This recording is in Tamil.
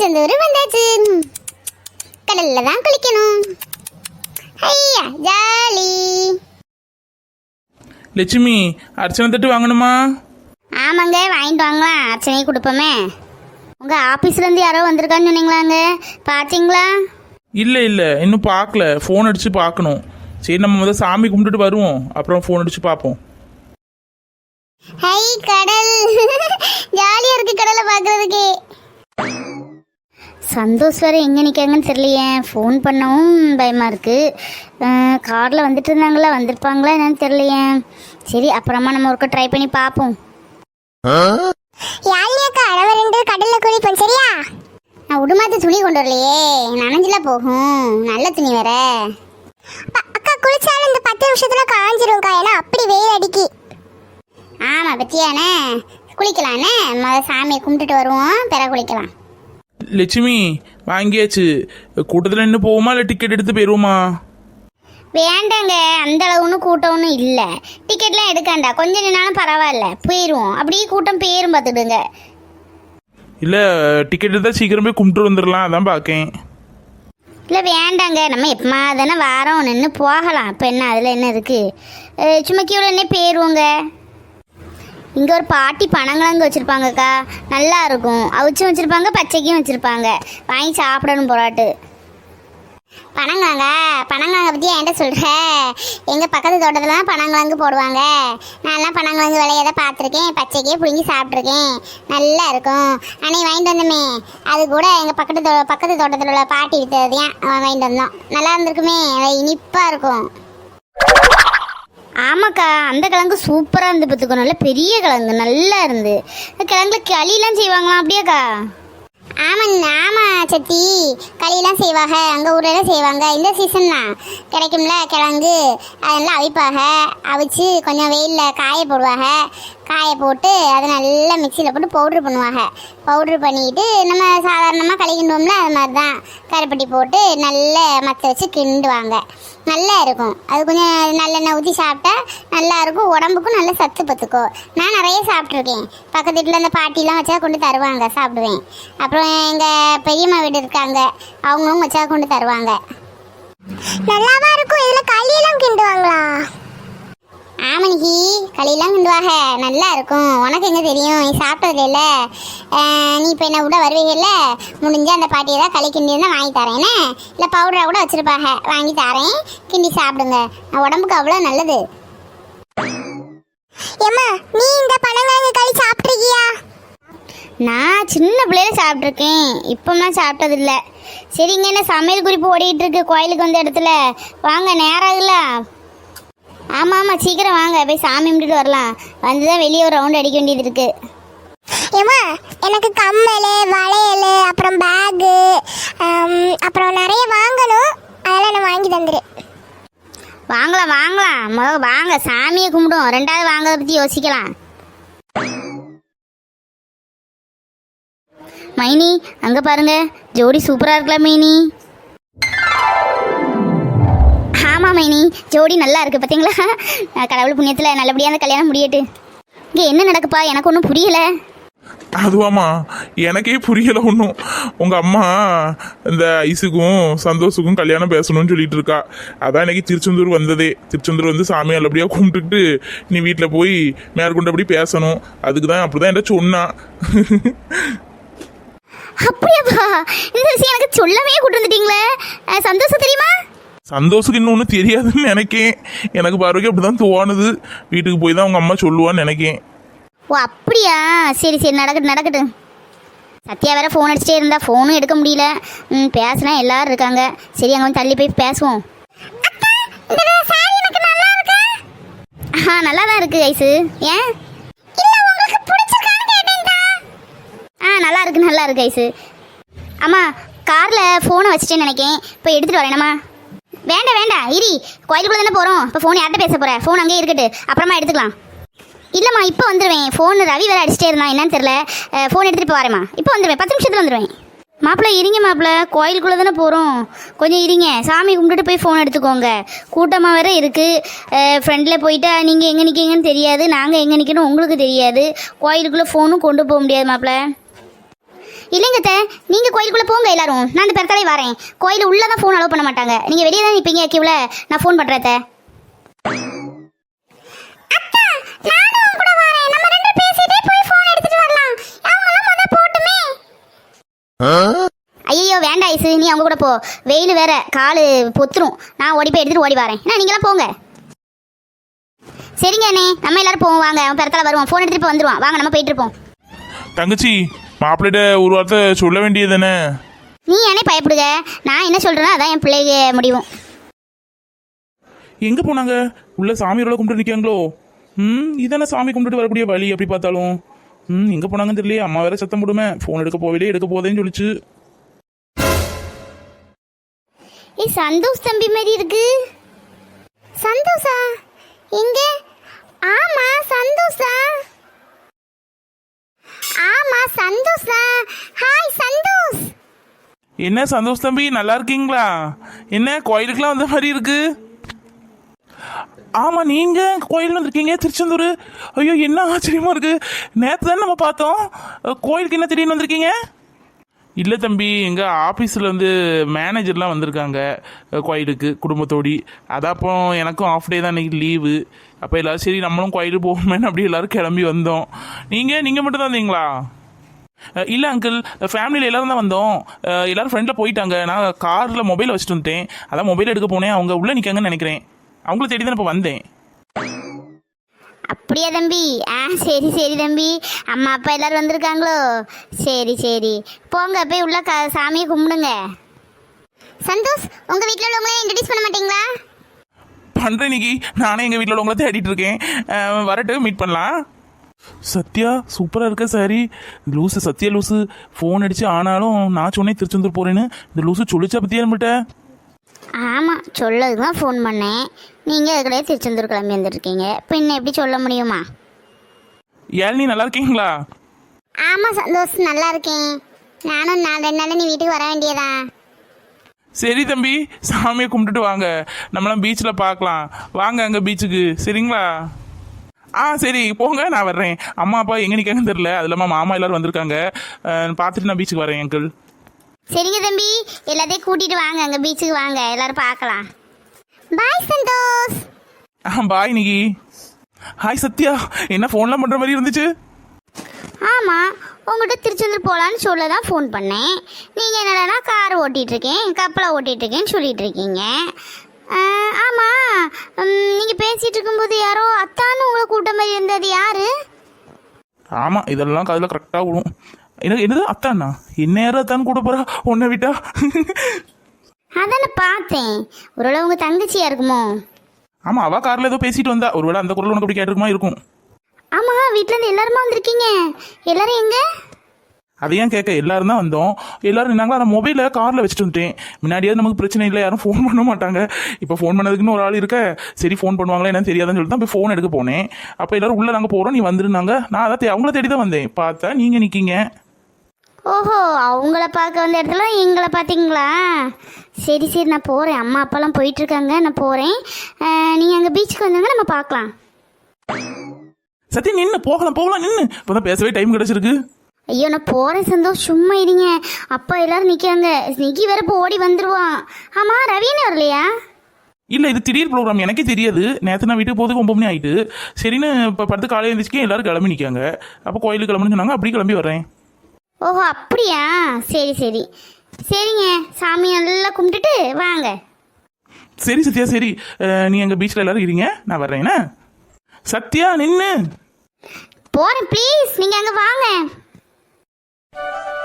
திருச்செந்தூர் வந்தாச்சு. கடல்ல தான் குளிக்கணும். ஐயா ஜாலி. லட்சுமி அர்ச்சனை தட்டு வாங்கணுமா? ஆமாங்க வாங்கிட்டு வாங்கலாம். அர்ச்சனையை கொடுப்போமே. உங்க ஆபீஸ்ல இருந்து யாரோ வந்திருக்கான்னு சொன்னீங்களாங்க? பாத்தீங்களா? இல்லை இல்லை. இன்னும் பார்க்கல. ஃபோன் அடித்து பார்க்கணும். சரி நம்ம முதல்ல சாமி கும்பிட்டுட்டு வருவோம். அப்புறம் ஃபோன் அடித்து பார்ப்போம். ஹை கடல். ஜாலியா இருக்கு கடலை பாக்குறதுக்கு சந்தோஷ் வேற எங்க நிக்காங்கன்னு தெரியலையே. ஃபோன் பண்ணவும் பயமா இருக்கு. கார்ல வந்துட்டு இருந்தாங்களா? வந்திருப்பாங்களா? என்னன்னு தெரியலையே. சரி அப்புறமா நம்ம ஒருக்க ட்ரை பண்ணி பார்ப்போம். யாழினியக்கா அளவு ரெண்டு கடல்ல குளிப்போம் சரியா? நான் உடுமாத்த துணி கொண்டு வரலையே. நனைஞ்சுல போகும். நல்ல துணி வேற. அக்கா குளிச்சாலும் இந்த பத்து நிமிஷத்துல காஞ்சிரும்க்கா. ஏன்னா அப்படி வெயில் அடிக்கி. ஆமா பத்தியானே குளிக்கலாண்ணே முதல்ல சாமியை கும்பிட்டுட்டு வருவோம். பிற குளிக்கலாம். லட்சுமி வாங்கியாச்சு. கூட்டத்தில் நின்று போவோமா இல்லை டிக்கெட் எடுத்து போயிடுவோமா வேண்டாங்க அந்த அளவு ஒன்றும் கூட்டம் ஒன்றும் இல்லை. டிக்கெட்லாம் எடுக்காண்டா கொஞ்சம் நின்னாலும் பரவாயில்ல. போயிடுவோம் அப்படியே கூட்டம் பேரும் பார்த்துடுங்க. இல்லை டிக்கெட் எடுத்தால் சீக்கிரம் போய் கும்பிட்டு வந்துடலாம் அதான் பார்க்கேன். இல்லை வேண்டாங்க. நம்ம எப்பமா தானே வாரம். நின்று போகலாம். இப்போ என்ன அதில் என்ன இருக்குது சும்மா கீழே என்ன போயிடுவோங்க இங்கே ஒரு பாட்டி பனங்கிழங்கு வச்சுருப்பாங்கக்கா. நல்லா இருக்கும். அவிச்சும் வச்சுருப்பாங்க பச்சைக்கும் வச்சுருப்பாங்க. வாங்கி சாப்பிடணும் போராட்டு பனங்கிழங்க? பனங்கிழங்க பற்றி என்கிட்ட சொல்கிற எங்கள் பக்கத்து தோட்டத்தில் பனங்கிழங்கு போடுவாங்க. நான்லாம் பனங்கிழங்கு விளையதை பார்த்துருக்கேன். பச்சைக்கே பிடுங்கி சாப்பிட்ருக்கேன். நல்லா இருக்கும். அன்னைக்கு வாங்கிட்டு வந்தோமே. அது கூட எங்கள் பக்கத்து தோ பக்கத்து தோட்டத்தில் உள்ள பாட்டி வித்தது வாங்கிட்டு வந்தோம். நல்லா இருந்திருக்குமே. இனிப்பாக இருக்கும். ஆமாக்கா அந்த கிழங்கு சூப்பராக இருந்து பார்த்துக்கோ. நல்ல பெரிய கிழங்கு நல்லா இருந்து. கிழங்குல களிலாம் செய்வாங்களா அப்படியாக்கா? ஆமாங்க ஆமா சத்தி. களியெல்லாம் செய்வாங்க அங்கே ஊரில் செய்வாங்க. இந்த சீசன் தான் கிடைக்கும்ல கிழங்கு. அதெல்லாம் அவிப்பாக அவிச்சு கொஞ்சம் வெயிலில் காய போடுவாங்க. காய போட்டு அதை நல்லா மிக்சியில் போட்டு பவுட்ரு பண்ணுவாங்க. பவுட்ரு பண்ணிக்கிட்டு நம்ம சாதாரணமாக களி கிண்டுவோம்ல அது மாதிரி தான் கருப்பட்டி போட்டு நல்லா மற்ற வச்சு கிண்டுவாங்க. நல்லா இருக்கும் அது கொஞ்சம் நல்லெண்ணெய் ஊற்றி சாப்பிட்டா நல்லா இருக்கும் உடம்புக்கும் நல்ல சத்து பத்துக்கும் நான் நிறைய சாப்பிட்ருக்கேன் பக்கத்து வீட்டில் அந்த பாட்டிலாம் வச்சா கொண்டு தருவாங்க சாப்பிடுவேன். அப்புறம் எங்கள் பெரியம்மா வீடு இருக்காங்க அவங்களும் வச்சா கொண்டு தருவாங்க. நல்லாவா இருக்கும்? இதில் களியெல்லாம் கிண்டுவாங்களா? ஆமணிக்கு களியெல்லாம் கிண்டுவாங்க நல்லா இருக்கும். உனக்கு எங்கே தெரியும்? நீ சாப்பிட்டது இல்லை. நீ இப்போ என்ன விட வருவீங்கல்ல முடிஞ்சால் அந்த பாட்டியை ஏதாவது களி கிண்டி இருந்தால் வாங்கி தரேன்னு இல்லை பவுடராக கூட வச்சுருப்பாங்க. வாங்கி தரேன். கிண்டி சாப்பிடுங்க. நான் உடம்புக்கு அவ்வளோ நல்லது. ஏம்மா நீ இந்த பனங்கிழங்கு களி சாப்பிட்ருக்கியா நான் சின்ன பிள்ளையில சாப்பிட்ருக்கேன் இப்போம்லாம் சாப்பிட்டதில்ல சரிங்க என்ன சமையல் குறிப்பு ஓடிட்டு இருக்கு கோயிலுக்கு வந்த இடத்துல? வாங்க நேரம் இல்லை ஆமாம் ஆமாம் சீக்கிரம் வாங்க. போய் சாமி கும்பிட்டுட்டு வரலாம். வந்து தான் வெளியே ஒரு ரவுண்ட் அடிக்க வேண்டியது இருக்கு. ஏம்மா எனக்கு கம்மல் வளையல் அப்புறம் பேகு அப்புறம் நிறைய வாங்கணும். அதெல்லாம் நான் வாங்கி தந்துரு. வாங்கலாம் வாங்கலாம். முதல்ல வாங்க. சாமியை கும்பிடுவோம். ரெண்டாவது வாங்குறத பற்றி யோசிக்கலாம். மைனி அங்கே பாருங்க. ஜோடி சூப்பராக இருக்கலாம் மைனி. ஆமாம் மைனி ஜோடி நல்லா இருக்கு பார்த்தீங்களா? கடவுள் புண்ணியத்தில் நல்லபடியாக அந்த கல்யாணம் முடியட்டு. இங்கே என்ன நடக்குப்பா? எனக்கு ஒன்றும் புரியலை. அதுவாம்மா எனக்கே புரியல ஒன்றும் உங்கள் அம்மா இந்த ஐஸுக்கும் சந்தோஷுக்கும் கல்யாணம் பேசணும்னு சொல்லிட்டு இருக்கா. அதான் இன்னைக்கு திருச்செந்தூர் வந்ததே. திருச்செந்தூர் வந்து சாமி நல்லபடியாக கும்பிட்டுட்டு நீ வீட்டில் போய் மேற்கொண்டபடி பேசணும். அதுக்கு தான் அப்படி தான் என்ன சொன்னா. அப்படியாப்பா? இந்த விஷயம் எனக்கு சொல்லவே கூட்டு வந்துட்டீங்களே. சந்தோஷம் தெரியுமா? சந்தோஷுக்கு இன்னும் ஒன்றும் தெரியாதுன்னு நினைக்கேன். எனக்கு பார்வைக்கு அப்படி தான் தோணுது. வீட்டுக்கு போய் தான் உங்கள் அம்மா சொல்லுவான்னு நினைக்கேன். ஓ அப்படியா? சரி சரி நடக்கட்டும் நடக்கட்டும் சத்யா வேற ஃபோன் அடிச்சிட்டே இருந்தா ஃபோனும் எடுக்க முடியல. ம் பேசினா எல்லாரும் இருக்காங்க. சரி அங்கே வந்து தள்ளி போய் பேசுவோம். ஆ நல்லா தான் இருக்கு ஐசு ஏன்? ஆ நல்லா இருக்கு நல்லா இருக்கு ஐசு அம்மா காரில் ஃபோனை வச்சுட்டேன்னு நினைக்கேன். இப்போ எடுத்துகிட்டு வரேனம்மா வேண்டாம் வேண்டாம். இரி கோயிலுக்குள்ள தானே போகிறோம் இப்போ ஃபோன் யார்கிட்ட பேச போகிறேன் ஃபோன் அங்கேயே இருக்கட்டு. அப்புறமா எடுத்துக்கலாம். இல்லைம்மா இப்போ வந்துடுவேன் ஃபோன் ரவி வேறு அடிச்சிட்டே இருந்தான். என்னன்னு தெரில ஃபோன் எடுத்துகிட்டு வரேம்மா. இப்போ வந்துடுவேன் பத்து நிமிஷத்தில் வந்துடுவேன் மாப்பிள்ள இருங்க மாப்பிள்ள. கோயிலுக்குள்ளே தானே போகிறோம் கொஞ்சம் இருங்க. சாமி கும்பிட்டுட்டு போய் ஃபோன் எடுத்துக்கோங்க. கூட்டமாக வேறு இருக்குது ஃப்ரெண்டில் போயிட்டா நீங்கள் எங்கே நிற்கீங்கன்னு தெரியாது. நாங்கள் எங்கே நிற்கணும் உங்களுக்கு தெரியாது. கோயிலுக்குள்ளே ஃபோனும் கொண்டு போக முடியாது மாப்பிள்ள. இல்லைங்க அத்தை நீங்கள் கோயிலுக்குள்ளே போங்க எல்லாரும். நான் அந்த பிறத்தாலே வரேன். கோயில் உள்ளே தான் ஃபோன் அலோவ் பண்ண மாட்டாங்க. நீங்கள் வெளியே தான் நிற்பீங்க கியூவில் நான் ஃபோன் பண்ணுறேன் அத்தை. ஐயோ வேண்டாம் ஐசு நீ அவங்க கூட போ. வெயில் வேற காலு பொத்துரும். நான் ஓடி போய் எடுத்துட்டு ஓடி வரேன். என்ன நீங்களாம் போங்க. சரிங்க அண்ணே. நம்ம எல்லாரும் போவோம் வாங்க. அவன் பிறத்தால வருவான். ஃபோன் எடுத்துட்டு வந்துருவான். வாங்க நம்ம போயிட்டு இருப்போம். தங்கச்சி மாப்பிள்ளைகிட்ட ஒரு வார்த்தை சொல்ல வேண்டியது தானே நீ ஏனே பயப்படுங்க நான் என்ன சொல்றேனோ அதான் என் பிள்ளைக்கு முடிவும் எங்கே போனாங்க? உள்ள சாமியோட கும்பிட்டு நிற்காங்களோ ம் இதானே சாமி கும்பிட்டுட்டு வரக்கூடிய வழி எப்படி பார்த்தாலும். ம் எங்கே போனாங்கன்னு தெரியலையே. அம்மா வேற சத்தம் போடுமே. ஃபோன் எடுக்க போகலே எடுக்க போதேன்னு சொல்லிச்சு. ஏய் சந்தோஷ் தம்பி மாதிரி இருக்கு. சந்தோஷா? எங்க? ஆமா சந்தோஷா? சந்தோஷ் சந்தோஷா ஹாய் சந்தோஷ். என்ன சந்தோஷ் தம்பி நல்லா இருக்கீங்களா? என்ன கோயிலுக்குலாம் வந்த மாதிரி இருக்கு? ஆமாம் நீங்கள் கோயில் வந்திருக்கீங்க திருச்செந்தூர். ஐயோ என்ன ஆச்சரியமாக இருக்குது நேற்று தானே நம்ம பார்த்தோம். கோயிலுக்கு என்ன திடீர்னு வந்திருக்கீங்க? இல்லை தம்பி எங்கள் ஆஃபீஸில் வந்து மேனேஜர்லாம் வந்திருக்காங்க கோயிலுக்கு குடும்பத்தோடி. அதான் அப்போ எனக்கும் ஆஃப் டே தான் இன்னைக்கு லீவு அப்போ எல்லோரும் சரி நம்மளும் கோயிலுக்கு போகணுமேனு அப்படி எல்லோரும் கிளம்பி வந்தோம். நீங்கள் நீங்கள் மட்டும் தான் வந்தீங்களா? இல்லை அங்கிள் ஃபேமிலியில் எல்லாரும் தான் வந்தோம். எல்லாரும் ஃப்ரெண்டில் போயிட்டாங்க. நான் காரில் மொபைல் வச்சுட்டு வந்துட்டேன் அதான் மொபைல் எடுக்க போனேன். அவங்க உள்ளே நிற்காங்கன்னு நினைக்கிறேன். அவங்கள தேடி தான் இப்போ வந்தேன். அப்படியா தம்பி? ஆ சரி சரி தம்பி. அம்மா அப்பா எல்லாரும் வந்திருக்காங்களோ? சரி சரி. போங்க போய் உள்ள க சாமியை கும்பிடுங்க. சந்தோஷ் உங்க வீட்ல உள்ளவங்களே இன்ட்ரடியூஸ் பண்ண மாட்டீங்களா? பண்ணுறேன் நிக்கி. நானே எங்கள் வீட்டில் உள்ளவங்கள தேடிட்டு இருக்கேன். வரட்டு மீட் பண்ணலாம். சத்யா சூப்பராக இருக்க sorry. Loose Sathya loose phone அடிச்சு ஆனாலும் நான் சொன்னேன் திருச்செந்தூர் போகிறேன்னு இந்த லூசு சொல்லிச்சா பற்றியா நம்மகிட்ட ஆமாம் சொல்லதுக்கு தான் ஃபோன் பண்ணேன் நீங்கள் அதுக்கடையே திருச்செந்தூர் கிளம்பி வந்துருக்கீங்க பின்ன எப்படி சொல்ல முடியுமா? ஏழ்னி நல்லா இருக்கீங்களா? ஆமா சந்தோஷ் நல்லா இருக்கேன். நானும் நான் ரெண்டு நாள் நீ வீட்டுக்கு வர வேண்டியதா? சரி தம்பி. சாமியை கும்பிட்டுட்டு வாங்க. நம்மளாம் பீச்சில் பார்க்கலாம். வாங்க அங்கே பீச்சுக்கு சரிங்களா? ஆ சரி போங்க நான் வர்றேன். அம்மா அப்பா எங்கே நிற்காங்கன்னு தெரில அது இல்லாமல் மாமா எல்லாரும் வந்திருக்காங்க. பார்த்துட்டு நான் பீச்சுக்கு வரேன் அங்கிள் சரிங்க தம்பி. எல்லாத்தையும் கூட்டிகிட்டு வாங்க. அங்கே பீச்சுக்கு வாங்க. எல்லாரும் பார்க்கலாம். பாய் சந்தோஷ். ஆ பாய் நிக்கி. ஹாய் சத்யா. என்ன ஃபோன்லாம் பண்ணுற மாதிரி இருந்துச்சு? ஆமாம் உங்கள்கிட்ட திருச்செந்தூர் போகலான்னு சொல்ல தான் ஃபோன் பண்ணேன். நீங்கள் என்னடானா கார் ஓட்டிகிட்டு இருக்கேன் கப்பலை சொல்லிட்டு இருக்கீங்க. ஆமாம் நீங்கள் பேசிகிட்டு இருக்கும்போது யாரோ அத்தான்னு மாதிரி இருந்தது யாரு? ஆமாம் இதெல்லாம் காதில் கரெக்டாக விடும் எனக்கு என்னது? அத்தாண்ணா இந்நேரம் அத்தான் கூட போகிறா உன்னை விட்டா? அதானே பார்த்தேன். ஒருவேளை உங்கள் தங்கச்சியா இருக்குமோ? ஆமாம் அவள் காரில் ஏதோ பேசிட்டு வந்தா. ஒருவேளை அந்த குரல் உனக்கு அப்படி கேட்டிருக்குமா இருக்கும். ஆமாம் வீட்டிலேருந்து எல்லாருமா வந்திருக்கீங்க? எல்லாரும் எங்கே? அதை ஏன் கேட்க? எல்லாரும் தான் வந்தோம். எல்லாரும் நின்னாங்களா நான் மொபைலை காரில் வச்சுட்டு வந்துட்டேன். முன்னாடியாவது நமக்கு பிரச்சனை இல்லை. யாரும் ஃபோன் பண்ண மாட்டாங்க. இப்போ ஃபோன் பண்ணதுக்குன்னு ஒரு ஆள் இருக்க. சரி ஃபோன் பண்ணுவாங்களா என்னன்னு தெரியாதுன்னு சொல்லிட்டு தான் போய் ஃபோன் எடுக்க போனேன். அப்போ எல்லாரும் உள்ளே நாங்கள் போகிறோம் நீ வந்துருந்தாங்க. நான் அதை தே- அவங்கள தேடி தான் வந்தேன். பார்த்தா நீங்கள் நிற்கீங்க ஓஹோ அவங்கள பார்க்க வந்த இடத்துல எங்களை பார்த்தீங்களா? சரி சரி நான் போகிறேன் அம்மா அப்பாலாம் போயிட்டுருக்காங்க. நான் போகிறேன் நீங்கள் அங்கே பீச்சுக்கு வந்தாங்க நம்ம பார்க்கலாம். சத்தியம் நின்று போகலாம் போகலாம் நின்று இப்போ தான் பேசவே டைம் கிடச்சிருக்கு. ஐயோ நான் போகிறேன் சந்தோஷ். சும்மா இருங்க. அப்பா எல்லாரும் நிற்காங்க நிக்கி வேற இப்போ ஓடி வந்துருவான். ஆமாம் ரவின்னு வரலையா? இல்லை இது திடீர் ப்ரோக்ராம் எனக்கே தெரியாது. நேற்று நான் வீட்டுக்கு போகிறதுக்கு ஒம்பது மணி ஆயிட்டு. சரின்னு இப்போ படுத்து காலையில் எழுந்திரிச்சிக்கே எல்லாரும் கிளம்பி நிற்காங்க அப்போ கோயிலுக்கு கிளம்புன்னு சொன்னாங்க. அப்படி கிளம்பி வர்றேன். ஓஹோ அப்படியா? சரி சரி. சரிங்க. சாமி நல்லா கும்பிட்டுட்டு வாங்க. சரி சத்யா சரி. நீ எங்கள் பீச்சில் எல்லாரும் இருங்க. நான் வர்றேன் சத்யா நின்று போகிறேன் ப்ளீஸ் நீங்கள் அங்கே வாங்க. you.